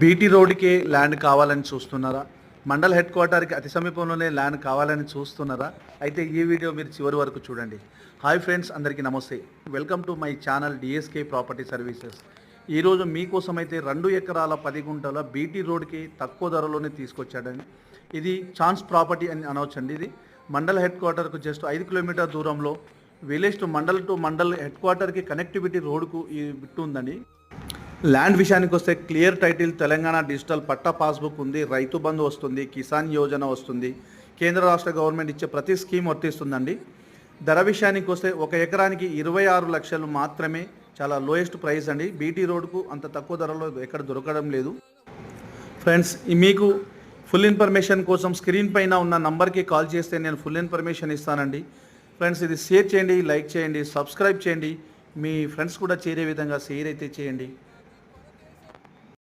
BT రోడ్డుకి land కావాలని చూస్తున్నారా? మండల్ హెడ్ క్వార్టర్కి అతి సమీపంలోనే ల్యాండ్ కావాలని చూస్తున్నారా? అయితే ఈ వీడియో మీరు చివరి వరకు చూడండి. హాయ్ ఫ్రెండ్స్ అందరికీ నమస్తే. Welcome to my channel DSK property services. ఈరోజు మీకోసం అయితే రెండు ఎకరాల పది గుంటల బీటీ రోడ్కి తక్కువ ధరలోనే తీసుకొచ్చాడండి. ఇది ఛాన్స్ ప్రాపర్టీ అని అనవచ్చండి ఇది. మండల్ హెడ్ క్వార్టర్కు జస్ట్ ఐదు కిలోమీటర్ దూరంలో village to mandal to mandal head క్వార్టర్కి connectivity రోడ్కు ఈ బిట్టు ఉందండి. ల్యాండ్ విషయానికి వస్తే clear title Telangana digital patta passbook ఉంది రైతు బంధు వస్తుంది కిసాన్ యోజన వస్తుంది. కేంద్ర రాష్ట్ర గవర్నమెంట్ ఇచ్చే ప్రతి స్కీమ్ వర్తిస్తుందండి. ధర విషయానికి వస్తే ఒక ఎకరానికి ఇరవై ఆరు లక్షలు మాత్రమే చాలా లోయెస్ట్ ప్రైస్ అండి. బీటీ రోడ్కు అంత తక్కువ ధరలో ఎక్కడ దొరకడం లేదు. ఫ్రెండ్స్ మీకు ఫుల్ ఇన్ఫర్మేషన్ కోసం స్క్రీన్ పైన ఉన్న నంబర్కి కాల్ చేస్తే నేను ఫుల్ ఇన్ఫర్మేషన్ ఇస్తానండి. ఫ్రెండ్స్ ఇది షేర్ చేయండి లైక్ చేయండి సబ్స్క్రైబ్ చేయండి. మీ ఫ్రెండ్స్ కూడా చేరే విధంగా షేర్ అయితే చేయండి.